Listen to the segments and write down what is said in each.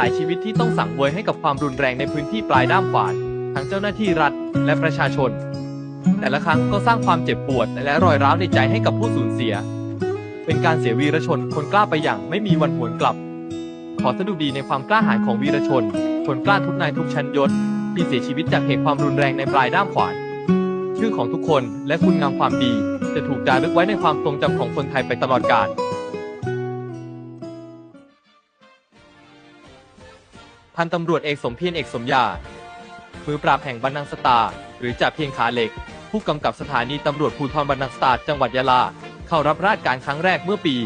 หลายชีวิตที่ต้องสั่งเวยให้กับความรุนแรงในพื้นที่ปลายด้ามขวานทั้งเจ้าหน้าที่รัฐและประชาชน แต่ละครั้งก็สร้างความเจ็บปวดและรอยร้าวในใจให้กับผู้สูญเสีย เป็นการเสียวีรชนคนกล้าไปอย่างไม่มีวันหวนกลับ ขอสดุดีในความกล้าหาญของวีรชน คนกล้าทุกนายทุกชั้นยศที่เสียชีวิตจากเหตุความรุนแรงในปลายด้ามขวานชื่อของทุกคนและคุณงามความดี จะถูกจารึกไว้ในความทรงจำของคนไทยไปตลอดกาล พันตำรวจเอกสมเพียรเอกสมยา มือปราบแห่งบันนังสตา หรือจ่าเพียงขาเหล็ก ผู้กำกับสถานีตำรวจภูธรบันนังสตาจังหวัดยะลา เข้ารับราชการครั้งแรกเมื่อปี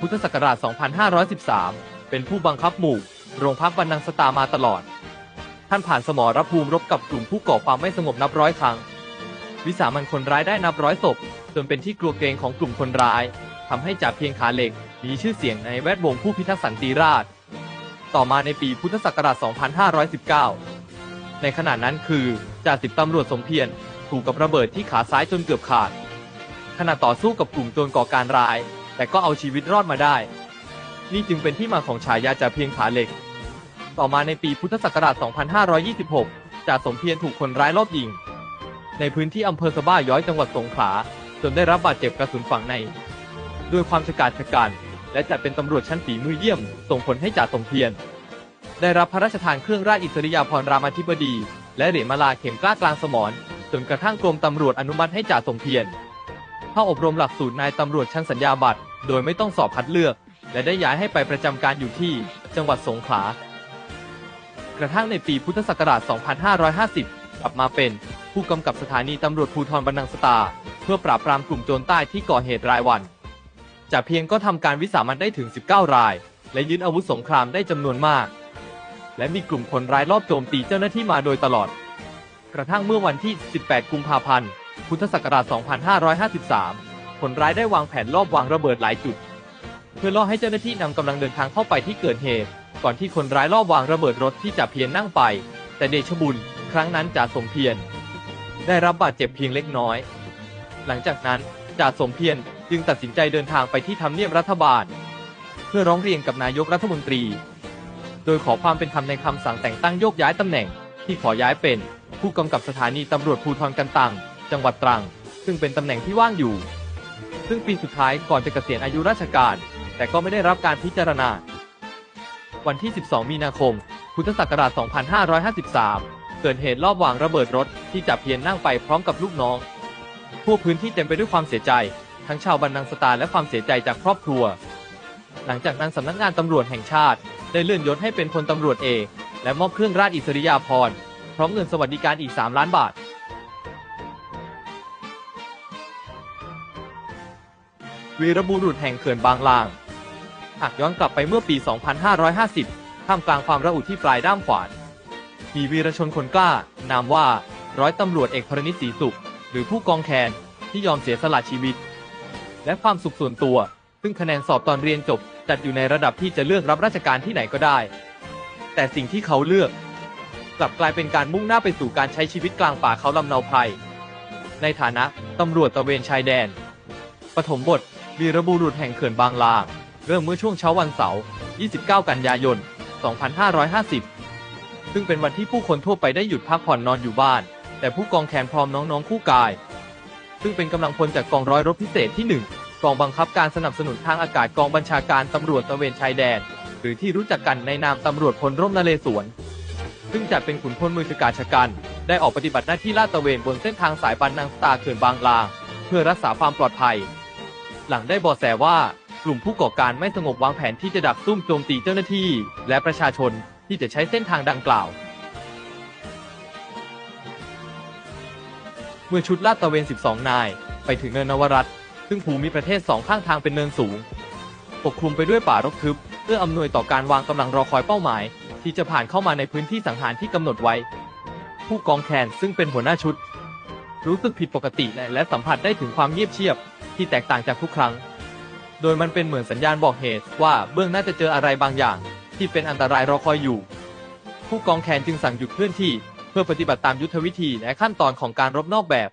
พุทธศักราช 2513 เป็นผู้บังคับหมู่ โรงพักบันนังสตามาตลอด ท่านผ่านสมรภูมิรบกับกลุ่มผู้ก่อความไม่สงบนับร้อยครั้ง วิสามันคนร้ายได้นับร้อยศพ จนเป็นที่กลัวเกรงของกลุ่มคนร้ายทำให้จ่าเพียงขาเหล็กมีชื่อเสียงในแวดวงผู้พิทักษ์สันติราษฎร์ ต่อมาในปีพุทธศักราช 2519 ในขณะนั้นคือจ่าสิบตำรวจสมเพียรถูกกับระเบิดที่ขาซ้ายจนเกือบขาด ขณะต่อสู้กับกลุ่มโจรก่อการร้าย แต่ก็เอาชีวิตรอดมาได้ นี่จึงเป็นที่มาของฉายาจ่าเพียงขาเหล็ก ต่อมาในปีพุทธศักราช 2526 จ่าสมเพียรถูกคนร้ายรอบยิง ในพื้นที่อำเภอสะบ้าย้อยจังหวัดสงขลาจนได้รับบาดเจ็บกระสุนฝังใน ด้วยความฉกาจฉกัน และจัดเป็นตำรวจชั้นฝีมือเยี่ยม ส่งผลให้จ่าสมเพียรได้รับพระราชทานเครื่องราชอิสริยาภรณ์รามาธิบดี และเหรียญมาลาเข็มกล้ากลางสมรจนกระทั่งกรมตำรวจอนุมัติให้จ่าสมเพียรเข้าอบรมหลักสูตรนายตำรวจชั้นสัญญาบัตร โดยไม่ต้องสอบคัดเลือก และได้ย้ายให้ไปประจำการอยู่ที่จังหวัดสงขลากระทั่งในปีพุทธศักราช 2550 กลับมาเป็นผู้กำกับสถานีตำรวจภูธรบันนังสตา เพื่อปราบปรามกลุ่มโจรใต้ที่ก่อเหตุรายวัน จ่าเพียงก็ทำการวิสามันได้ถึง 19 ราย และยึดอาวุธสงครามได้จำนวนมาก และมีกลุ่มคนร้ายรอบโจมตีเจ้าหน้าที่มาโดยตลอด กระทั่งเมื่อวันที่ 18 กุมภาพันธ์ พุทธศักราช 2553 คนร้ายได้วางแผนลอบวางระเบิดหลายจุด เพื่อล่อให้เจ้าหน้าที่นำกำลังเดินทางเข้าไปที่เกิดเหตุ ก่อนที่คนร้ายลอบวางระเบิดรถที่จ่าเพียรนั่งไป แต่เดชบุญ ครั้งนั้นจ่าสมเพียรได้รับบาดเจ็บเพียงเล็กน้อย หลังจากนั้นจ่าสมเพียร จึงตัดสินใจเดินทางไปที่ทำเนียบรัฐบาล เพื่อร้องเรียนกับนายกรัฐมนตรี โดยขอความเป็นธรรมในคำสั่งแต่งตั้งโยกย้ายตำแหน่ง ที่ขอย้ายเป็น ผู้กำกับสถานีตำรวจภูธรกันตัง จังหวัดตรัง ซึ่งเป็นตำแหน่งที่ว่างอยู่ ซึ่งปีสุดท้ายก่อนจะเกษียณอายุราชการ แต่ก็ไม่ได้รับการพิจารณา วันที่ 12 มีนาคม พุทธศักราช 2553 เกิดเหตุลอบวางระเบิดรถที่จับเพียรนั่งไปพร้อมกับลูกน้อง ทั่วพื้นที่เต็มไปด้วยความเสียใจ ทั้งชาวบันนังสตาและความเสียใจจากครอบครัว หลังจากนั้นสำนักงานตำรวจแห่งชาติ ได้เลื่อนยศให้เป็นพลตำรวจเอกและมอบเครื่องราชอิสริยาภรณ์พร้อมเงินสวัสดิการอีก 3 ล้านบาทวีรบุรุษแห่งเขื่อนบางลาง หากย้อนกลับไปเมื่อปี 2550 ท่ามกลางความระอุที่ปลายด้ามขวาน มีวีรชนคนกล้า นามว่า ร้อยตำรวจเอกพรณิตศรีสุข หรือผู้กองแคนที่ยอมเสียสละชีวิต และความสุขส่วนตัว ซึ่งคะแนนสอบตอนเรียนจบ จัดอยู่ในระดับที่จะเลือกรับราชการที่ไหนก็ได้ แต่สิ่งที่เขาเลือก กลับกลายเป็นการมุ่งหน้าไปสู่การใช้ชีวิตกลางป่าเขาลำเนาไพรในฐานะตำรวจตระเวนชายแดน ปฐมบทวีรบุรุษแห่งเขื่อนบางลาเริ่มเมื่อช่วงเช้าวันเสาร์ 29 กันยายน 2550 ซึ่งเป็นวันที่ผู้คนทั่วไปได้หยุดพักผ่อนนอนอยู่บ้าน แต่ผู้กองแขนพร้อมน้องๆคู่กาย ซึ่งเป็นกำลังพลจากกองร้อยรบพิเศษที่ 1 กองบังคับการสนับสนุนทางอากาศกองบัญชาการตำรวจตระเวนชายแดน หรือที่รู้จักกันในนามตำรวจพลร่มนเรศวร ซึ่งจัดเป็นขุนพลมือฉกาชกัน ได้ออกปฏิบัติหน้าที่ลาดตระเวนบนเส้นทางสายบันนังสตาเขื่อนบางลา เพื่อรักษาความปลอดภัย หลังได้บาะแสว่ากลุ่มผู้ก่อการไม่สงบวางแผนที่จะดักซุ่มโจมตีเจ้าหน้าที่ และประชาชนที่จะใช้เส้นทางดังกล่าว มื่อชุดลาดตระเวน 12 นาย ไปถึงเนินนวรัตน์ซึ่งภูมิประเทศสองข้างทางเป็นเนินสูง ปกคลุมไปด้วยป่ารกทึบ เพื่ออำนวยต่อการวางกำลังรอคอยเป้าหมาย ที่จะผ่านเข้ามาในพื้นที่สังหารที่กำหนดไว้ ผู้กองแคนซึ่งเป็นหัวหน้าชุด รู้สึกผิดปกติและและสัมผัสได้ถึงความเงียบเชียบ ที่แตกต่างจากทุกครั้ง โดยมันเป็นเหมือนสัญญาณบอกเหตุว่าเบื้องหน้าจะเจออะไรบางอย่าง ที่เป็นอันตรายรอคอยอยู่ ผู้กองแคนจึงสั่งหยุดเคลื่อนที่ เพื่อปฏิบัติตามยุทธวิธีและขั้นตอนของการรบนอกแบบ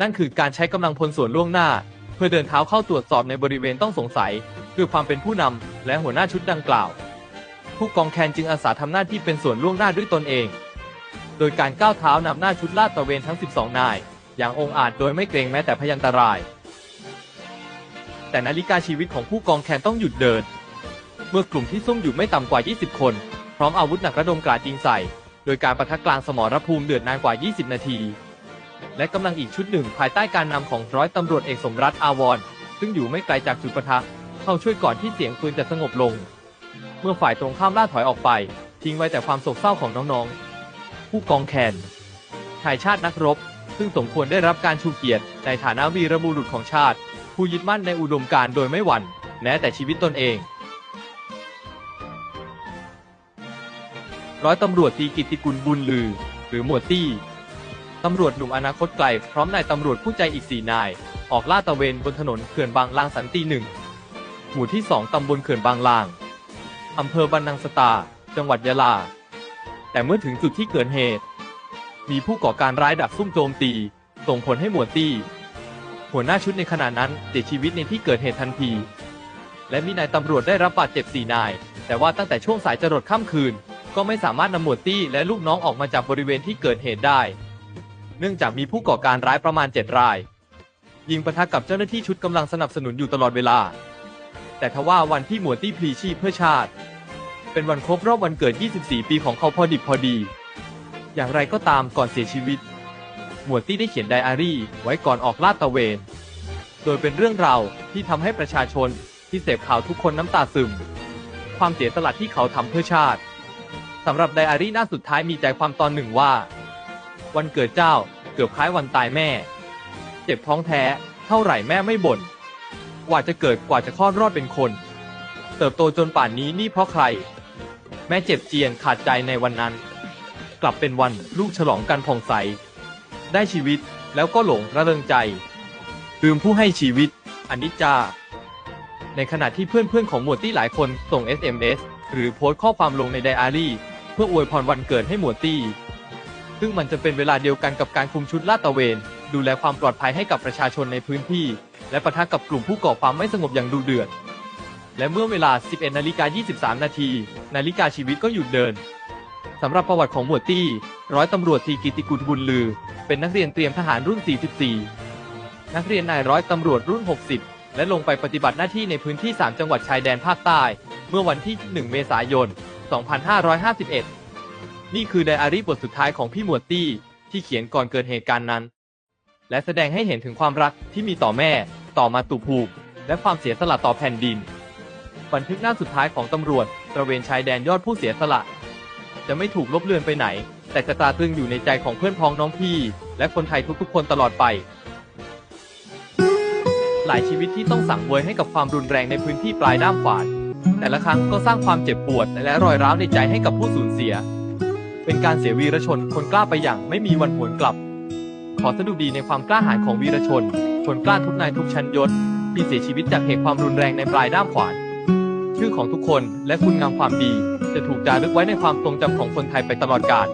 นั่นคือการใช้กำลังพลส่วนล่วงหน้า เพื่อเดินเท้าเข้าตรวจสอบในบริเวณต้องสงสัยคือความเป็นผู้นำและหัวหน้าชุดดังกล่าวผผู้กองแคนจึงอาสาทำหน้าที่เป็นส่วนล่วงหน้าด้วยตนเอง โดยการก้าวเท้านำหน้าชุดลาดตระเวนทั้ง 12 นาย อย่างองอาจโดยไม่เกรงแม้แต่พยันตราย แต่นาฬิกาชีวิตของผู้กองแคนต้องหยุดเดิน เมื่อกลุ่มที่ซุ่มอยู่ไม่ต่ำกว่า 20 คน พร้อมอาวุธหนักระดมกราดยิงใส่ โดยการประทะกลางสมรภูมิเดือดนานกว่า 20 นาที และกำลังอีกชุดหนึ่งภายใต้การนำของร้อยตำรวจเอกสมรัฐอาวรซึ่งอยู่ไม่ไกลจากจุดปะทะ เข้าช่วยก่อนที่เสียงปืนจะสงบลง เมื่อฝ่ายตรงข้ามล่าถอยออกไป ทิ้งไว้แต่ความโศกเศร้าของน้องๆ ผู้กองแคนชายชาตินักรบ ซึ่งสมควรได้รับการชูเกียรติ ในฐานะวีรบุรุษของชาติ ผู้ยึดมั่นในอุดมการณ์โดยไม่หวั่นแม้แต่ชีวิตตนเอง ร้อยตำรวจตีกิติกุลบุญลือ หรือหมวดตี้ตำรวจหนุ่มอนาคตไกล พร้อมนายตำรวจผู้ใจอีกสี่นาย ออกลาดตระเวนบนถนนเขื่อนบางลางสันติหนึ่งหมู่ที่2ตำบลเขื่อนบางลางอำเภอบันนังสตา จังหวัดยะลา แต่เมื่อถึงจุดที่เกิดเหตุ มีผู้ก่อการร้ายดักซุ่มโจมตี ส่งผลให้หมวดตี้ หัวหน้าชุดในขณะนั้นเสียชีวิตในที่เกิดเหตุทันที และมีนายตำรวจได้รับบาดเจ็บสี่นาย แต่ว่าตั้งแต่ช่วงสายจรดค่ำคืน ก็ไม่สามารถนำหมวดตี้และลูกน้องออกมาจากบริเวณที่เกิดเหตุได้ เนื่องจากมีผู้ก่อการร้ายประมาณ 7 ราย ยิงปะทะกับเจ้าหน้าที่ชุดกำลังสนับสนุนอยู่ตลอดเวลา แต่ทว่าวันที่หมวดตี้พลีชีพเพื่อชาติ เป็นวันครบรอบวันเกิด 24 ปีของเขาพอดิบพอดี อย่างไรก็ตามก่อนเสียชีวิต หมวดตี้ได้เขียนไดอารี่ไว้ก่อนออกลาดตระเวน โดยเป็นเรื่องราวที่ทำให้ประชาชนที่เสพข่าวทุกคนน้ำตาซึม ความเสียสละที่เขาทำเพื่อชาติ สำหรับไดอารี่หน้าสุดท้ายมีใจความตอนหนึ่งว่า วันเกิดเจ้าเกือบคล้ายวันตายแม่ เจ็บท้องแท้ เท่าไหร่แม่ไม่บ่นกว่าจะเกิดกว่าจะคลอดรอดเป็นคน เติบโตจนป่านนี้นี่เพราะใคร แม่เจ็บเจียนขาดใจในวันนั้น กลับเป็นวันลูกฉลองกันผ่องใส ได้ชีวิตแล้วก็หลงระเริงใจลืมผู้ให้ชีวิตอนิจจา ในขณะที่เพื่อนๆของหมวดตี้หลายคนส่ง SMS หรือโพสต์ข้อความลงในไดอารี่ เพื่ออวยพรวันเกิดให้หมวดตี้ ซึ่งมันจะเป็นเวลาเดียวกันกับการคุมชุดลาดตระเวน ดูแลความปลอดภัยให้กับประชาชนในพื้นที่ และปะทะกับกลุ่มผู้ก่อความไม่สงบอย่างดุเดือด และเมื่อเวลา 11นาฬิกา23 นาที นาฬิกาชีวิตก็หยุดเดินสำหรับประวัติของหมวดตี้ ร้อยตำรวจตีกิติกุลบุญลือ เป็นนักเรียนเตรียมทหารรุ่น 44 นักเรียนนายร้อยตำรวจรุ่น 60 และลงไปปฏิบัติหน้าที่ในพื้นที่ 3 จังหวัดชายแดนภาคใต้ เมื่อวันที่ 1 เมษายน 2551 นี่คือไดอารี่บทสุดท้ายของพี่หมวดตี้ที่เขียนก่อนเกิดเหตุการณ์นั้น และแสดงให้เห็นถึงความรักที่มีต่อแม่ ต่อมาตุภูมิและความเสียสละต่อแผ่นดิน บันทึกหน้าสุดท้ายของตำรวจตระเวนชายแดนยอดผู้เสียสละ จะไม่ถูกลบเลือนไปไหน แต่จะตราตรึงอยู่ในใจของเพื่อนพ้องน้องพี่ และคนไทยทุกๆ คนตลอดไป หลายชีวิตที่ต้องสั่งเวยให้กับความรุนแรงในพื้นที่ปลายด้ามขวาน แต่ละครั้งก็สร้างความเจ็บปวดและรอยร้าวในใจให้กับผู้สูญเสีย เป็นการเสียวีรชนคนกล้าไปอย่างไม่มีวันหวนกลับ ขอสดุดีในความกล้าหาญของวีรชน คนกล้าทุกนายทุกชั้นยศที่เสียชีวิตจากเหตุความรุนแรงในปลายด้ามขวาน ชื่อของทุกคนและคุณงามความดี จะถูกจารึกไว้ในความทรงจำของคนไทยไปตลอดกาล